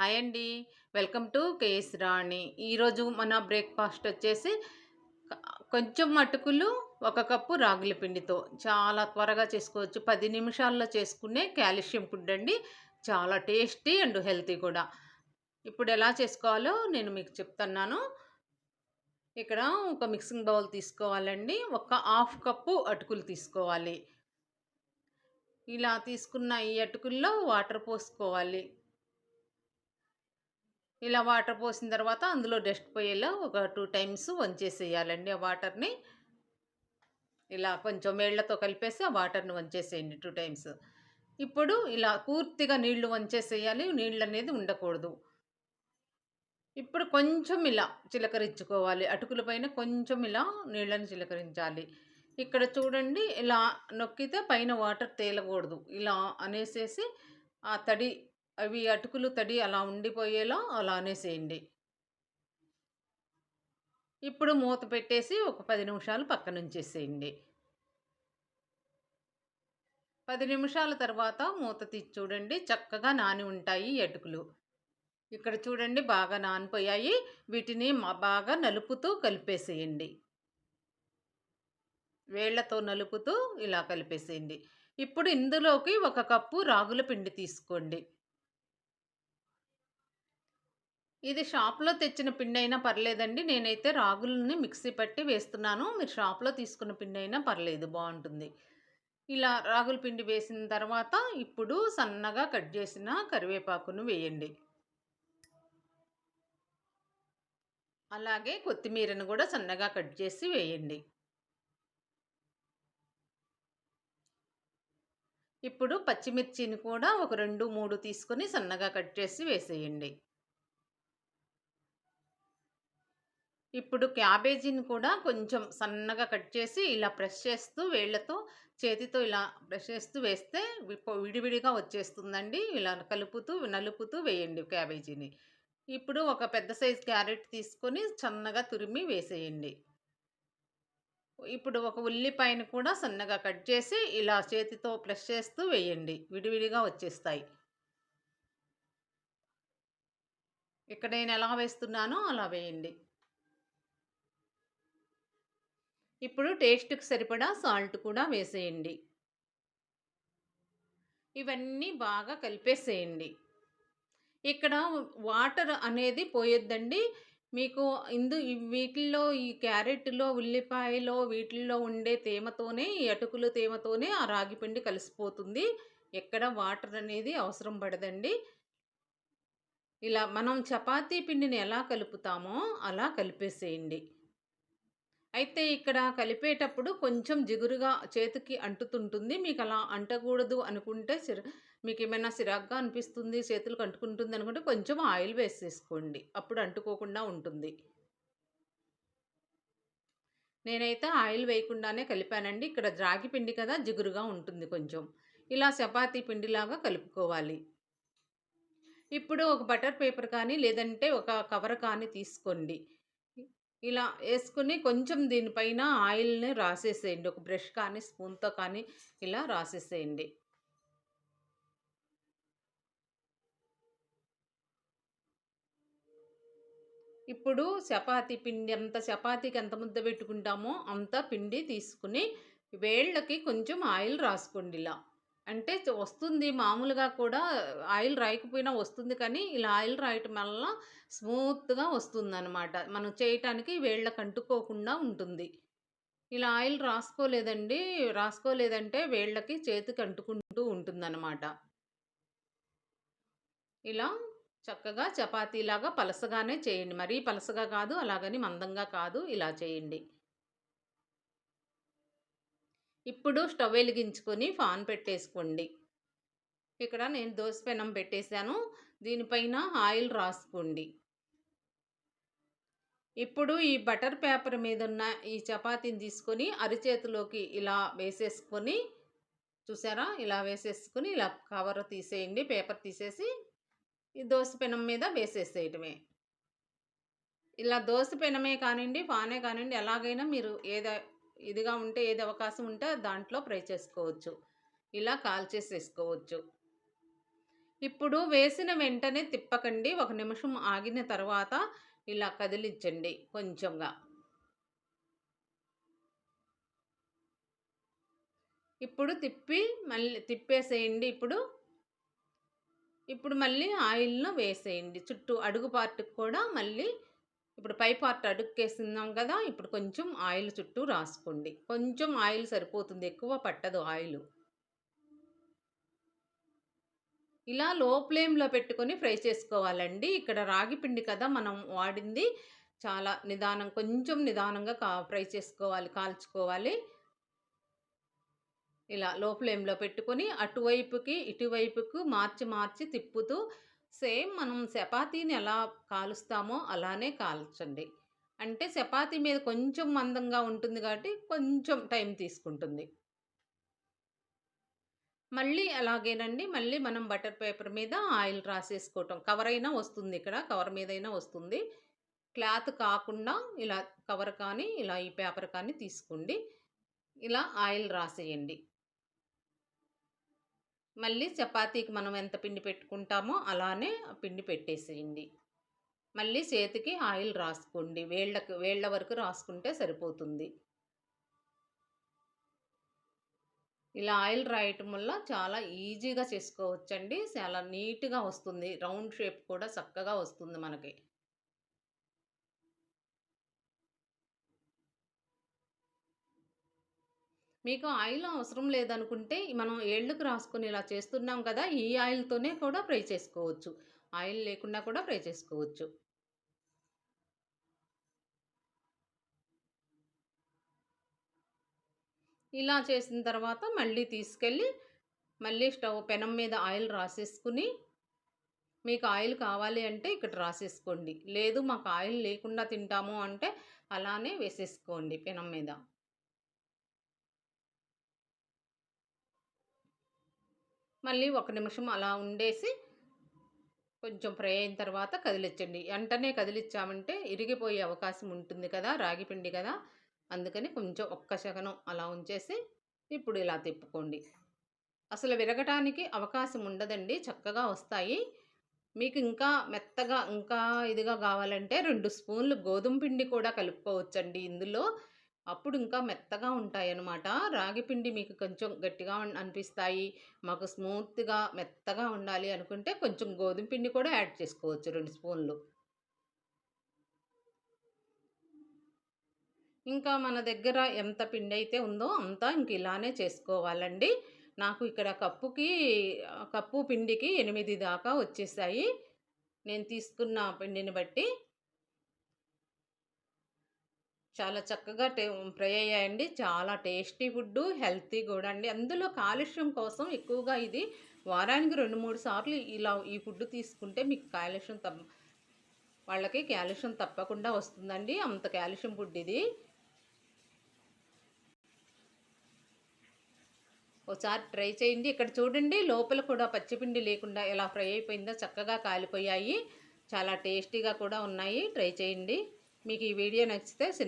Hi అండి. Welcome to K రాణి. ఈరోజు మన బ్రేక్ఫాస్ట్ వచ్చేసి కొంచెం అటుకులు ఒక కప్పు రాగుల పిండితో. చాలా త్వరగా చేసుకోవచ్చు. పది నిమిషాల్లో చేసుకునే కాల్షియం ఫుడ్ అండి. చాలా టేస్టీ అండ్ హెల్తీ కూడా. ఇప్పుడు ఎలా చేసుకోవాలో నేను మీకు చెప్తున్నాను. ఇక్కడ ఒక మిక్సింగ్ బౌల్ తీసుకోవాలండి. ఒక హాఫ్ కప్పు అటుకులు తీసుకోవాలి. ఇలా తీసుకున్న ఈ అటుకుల్లో వాటర్ పోసుకోవాలి. ఇలా వాటర్ పోసిన తర్వాత అందులో డస్ట్ పోయేలా ఒక టూ టైమ్స్ వంచేసేయాలండి ఆ వాటర్ని. ఇలా కొంచెం వేళ్ళతో కలిపేసి ఆ వాటర్ని వంచేసేయండి టూ టైమ్స్. ఇప్పుడు ఇలా పూర్తిగా నీళ్ళు వంచేసేయాలి నీళ్ళు అనేది ఉండకూడదు. ఇప్పుడు కొంచెం ఇలా చిలకరించుకోవాలి అటుకుల పైన కొంచెం ఇలా నీళ్ళని చిలకరించాలి. ఇక్కడ చూడండి ఇలా నొక్కితే పైన వాటర్ తేలకూడదు. ఇలా అనేసేసి ఆ తడి అవి అటుకులు తడి అలా ఉండిపోయేలా అలా అనేసేయండి. ఇప్పుడు మూత పెట్టేసి ఒక పది నిమిషాలు పక్కన ఉంచేసేయండి. పది నిమిషాల తర్వాత మూత తీసి చూడండి చక్కగా నాని ఉంటాయి అటుకులు. ఇక్కడ చూడండి బాగా నానిపోయాయి. వీటిని బాగా నలుపుతూ కలిపేసేయండి. వేళ్ళతో నలుపుతూ ఇలా కలిపేసేయండి. ఇప్పుడు ఇందులోకి ఒక కప్పు రాగుల పిండి తీసుకోండి. ఇది షాప్లో తెచ్చిన పిండి అయినా పర్లేదండి. నేనైతే రాగులని మిక్సీ పట్టి వేస్తున్నాను. మీరు షాప్లో తీసుకున్న పిండి అయినా పర్లేదు బాగుంటుంది. ఇలా రాగుల పిండి వేసిన తర్వాత ఇప్పుడు సన్నగా కట్ చేసిన కరివేపాకును వేయండి. అలాగే కొత్తిమీరను కూడా సన్నగా కట్ చేసి వేయండి. ఇప్పుడు పచ్చిమిర్చిని కూడా ఒక రెండు మూడు తీసుకొని సన్నగా కట్ చేసి వేసేయండి. ఇప్పుడు క్యాబేజీని కూడా కొంచెం సన్నగా కట్ చేసి ఇలా ప్రెస్ చేస్తూ వేళ్ళతో చేతితో ఇలా ప్రెస్ చేస్తూ వేస్తే విడివిడిగా వచ్చేస్తుందండి. ఇలా కలుపుతూ నలుపుతూ వేయండి క్యాబేజీని. ఇప్పుడు ఒక పెద్ద సైజ్ క్యారెట్ తీసుకొని సన్నగా తురిమి వేసేయండి. ఇప్పుడు ఒక ఉల్లిపాయను కూడా సన్నగా కట్ చేసి ఇలా చేతితో ప్రెస్ చేస్తూ వేయండి. విడివిడిగా వచ్చేస్తాయి. ఇక్కడ నేను ఎలా వేస్తున్నానో అలా వేయండి. ఇప్పుడు టేస్ట్కి సరిపడా సాల్ట్ కూడా వేసేయండి. ఇవన్నీ బాగా కలిపేసేయండి. ఇక్కడ వాటర్ అనేది పోయొద్దండి. మీకు ఇందు వీటిల్లో ఈ క్యారెట్లో ఉల్లిపాయలో వీటిల్లో ఉండే తేమతోనే ఈ అటుకుల తేమతోనే ఆ రాగి పిండి కలిసిపోతుంది. ఎక్కడ వాటర్ అనేది అవసరం పడదండి. ఇలా మనం చపాతీ పిండిని ఎలా కలుపుతామో అలా కలిపేసేయండి. అయితే ఇక్కడ కలిపేటప్పుడు కొంచెం జిగురుగా చేతికి అంటుతుంటుంది. మీకు అలా అంటకూడదు అనుకుంటే సిర మీకు ఏమైనా సిరాగ్గా అనిపిస్తుంది చేతులకు అంటుకుంటుంది అనుకుంటే కొంచెం ఆయిల్ వేసేసుకోండి. అప్పుడు అంటుకోకుండా ఉంటుంది. నేనైతే ఆయిల్ వేయకుండానే కలిపానండి. ఇక్కడ రాగి పిండి కదా జిగురుగా ఉంటుంది కొంచెం. ఇలా చపాతీ పిండిలాగా కలుపుకోవాలి. ఇప్పుడు ఒక బటర్ పేపర్ కానీ లేదంటే ఒక కవర్ కానీ తీసుకోండి. ఇలా వేసుకుని కొంచెం దీనిపైన ఆయిల్ని రాసేసేయండి. ఒక బ్రష్ కానీ స్పూన్తో కానీ ఇలా రాసేసేయండి. ఇప్పుడు చపాతి పిండి ఎంత చపాతీకి ఎంత ముద్ద పెట్టుకుంటామో అంత పిండి తీసుకుని వేళ్ళకి కొంచెం ఆయిల్ రాసుకోండి ఇలా. అంటే వస్తుంది మామూలుగా కూడా ఆయిల్ రాయకపోయినా వస్తుంది కానీ ఇలా ఆయిల్ రాయటం వల్ల స్మూత్గా వస్తుంది అనమాట మనం చేయటానికి వేళ్ళకి అంటుకోకుండా ఉంటుంది. ఇలా ఆయిల్ రాసుకోలేదండి రాసుకోలేదంటే వేళ్ళకి చేతికి అంటుకుంటూ ఉంటుందన్నమాట. ఇలా చక్కగా చపాతీలాగా పలసగానే చేయండి. మరీ పలసగా కాదు అలాగని మందంగా కాదు ఇలా చేయండి. ఇప్పుడు స్టవ్ వెలిగించుకొని ఫాన్ పెట్టేసుకోండి. ఇక్కడ నేను దోశ పెనం పెట్టేశాను. దీనిపైన ఆయిల్ రాసుకోండి. ఇప్పుడు ఈ బటర్ పేపర్ మీద ఉన్న ఈ చపాతీని తీసుకొని అరిచేతిలోకి ఇలా వేసేసుకొని చూసారా? ఇలా వేసేసుకొని ఇలా కవర్ తీసేయండి పేపర్ తీసేసి ఈ దోశ పెనం మీద వేసేసేయటమే. ఇలా దోశ పెనమే కానివ్వండి పానే కానివ్వండి ఎలాగైనా మీరు ఏదో ఇదిగా ఉంటే ఏది అవకాశం ఉంటే దాంట్లో ఫ్రై చేసుకోవచ్చు ఇలా కాల్ చేసేసుకోవచ్చు ఇప్పుడు వేసిన వెంటనే తిప్పకండి. ఒక నిమిషం ఆగిన తర్వాత ఇలా కదిలించండి కొంచెంగా. ఇప్పుడు తిప్పి మళ్ళీ తిప్పేసేయండి ఇప్పుడు. ఇప్పుడు మళ్ళీ ఆయిల్‌ను వేసేయండి. చుట్టూ అడుగు పార్ట్‌కి కూడా మళ్ళీ ఇప్పుడు పై పార్ట్ అడుక్కేస్తున్నాం కదా! ఇప్పుడు కొంచెం ఆయిల్ చుట్టూ రాసుకోండి. కొంచెం ఆయిల్ సరిపోతుంది. ఎక్కువ పట్టదు ఆయిల్ ఇలా లో ఫ్లేమ్‌లో పెట్టుకొని ఫ్రై చేసుకోవాలండి. ఇక్కడ రాగి పిండి కదా మనం వాడింది. చాలా నిదానం కొంచెం నిదానంగా కా ఫ్రై చేసుకోవాలి, కాల్చుకోవాలి. ఇలా లో ఫ్లేమ్‌లో పెట్టుకొని అటువైపుకి, ఇటువైపుకు మార్చి మార్చి తిప్పుతూ సేమ్ మనం చపాతీని ఎలా కాలుస్తామో అలానే కాల్చండి. అంటే చపాతీ మీద కొంచెం మందంగా ఉంటుంది కాబట్టి కొంచెం టైం తీసుకుంటుంది. మళ్ళీ అలాగేనండి మళ్ళీ మనం బటర్ పేపర్ మీద ఆయిల్ రాసేసుకోవటం. కవర్ అయినా వస్తుంది ఇక్కడ. కవర్ మీదైనా వస్తుంది. క్లాత్ కాకుండా ఇలా కవర్ కానీ, ఇలా ఈ పేపర్ కానీ తీసుకోండి. ఇలా ఆయిల్ రాసేయండి. మళ్ళీ చపాతీకి మనం ఎంత పిండి పెట్టుకుంటామో అలానే పిండి పెట్టేసేయండి. మళ్ళీ చేతికి ఆయిల్ రాసుకోండి. వేళ్ళకి వేళ్ళ వరకు రాసుకుంటే సరిపోతుంది. ఇలా ఆయిల్ రాయటం వల్ల చాలా ఈజీగా చేసుకోవచ్చండి. చాలా నీట్‌గా వస్తుంది. రౌండ్ షేప్ కూడా చక్కగా వస్తుంది మనకి. మీకు ఆయిల్ అవసరం లేదనుకుంటే మనం ఏళ్ళకి రాసుకొని ఇలా చేస్తున్నాం కదా! ఈ ఆయిల్‌తోనే కూడా ఫ్రై చేసుకోవచ్చు. ఆయిల్ లేకుండా కూడా ఫ్రై చేసుకోవచ్చు. ఇలా చేసిన తర్వాత మళ్ళీ తీసుకెళ్ళి మళ్ళీ స్టవ్ పెనం మీద ఆయిల్ రాసేసుకుని మీకు ఆయిల్ కావాలి అంటే ఇక్కడ రాసేసుకోండి. లేదు మాకు ఆయిల్ లేకుండా తింటాము అంటే అలానే వేసేసుకోండి పెనం మీద. మళ్ళీ ఒక నిమిషం అలా ఉండేసి కొంచెం ఫ్రై అయిన తర్వాత కదిలించండి. వెంటనే కదిలిచ్చామంటే ఇరిగిపోయే అవకాశం ఉంటుంది కదా! రాగి పిండి కదా! అందుకని కొంచెం ఒక్క శకనం అలా ఉంచేసి ఇప్పుడు ఇలా తిప్పుకోండి. అసలు విరగటానికి అవకాశం ఉండదండి. చక్కగా వస్తాయి. మీకు ఇంకా మెత్తగా ఇంకా ఇదిగా కావాలంటే రెండు స్పూన్లు గోధుమ పిండి కూడా కలుపుకోవచ్చండి ఇందులో. అప్పుడు ఇంకా మెత్తగా ఉంటాయన్నమాట. రాగి పిండి మీకు కొంచెం గట్టిగా అనిపిస్తాయి. మాకు స్మూత్‌గా మెత్తగా ఉండాలి అనుకుంటే కొంచెం గోధుమ పిండి కూడా యాడ్ చేసుకోవచ్చు రెండు స్పూన్లు. ఇంకా మన దగ్గర ఎంత పిండి అయితే ఉందో అంతా ఇంక ఇలానే చేసుకోవాలండి. నాకు ఇక్కడ కప్పుకి కప్పు పిండికి ఎనిమిది దాకా వచ్చేసాయి. నేను తీసుకున్న పిండిని బట్టి. చాలా చక్కగా టే ఫ్రై అయ్యాయండి. చాలా టేస్టీ ఫుడ్డు, హెల్తీ కూడా అండి. అందులో కాలుష్యం కోసం ఎక్కువగా ఇది వారానికి 2, 3 సార్లు ఇలా ఈ ఫుడ్ తీసుకుంటే మీకు కాలుష్యం తప్ప వాళ్ళకి కాల్షియం తప్పకుండా వస్తుందండి. అంత కాల్షియం ఫుడ్ ఇది. ఒకసారి ట్రై చేయండి. ఇక్కడ చూడండి లోపల కూడా పచ్చిపిండి లేకుండా ఎలా ఫ్రై అయిపోయిందో చక్కగా కాలిపోయాయి. చాలా టేస్టీగా కూడా ఉన్నాయి. ట్రై చేయండి. మీకు ఈ వీడియో నచ్చితే చిన్న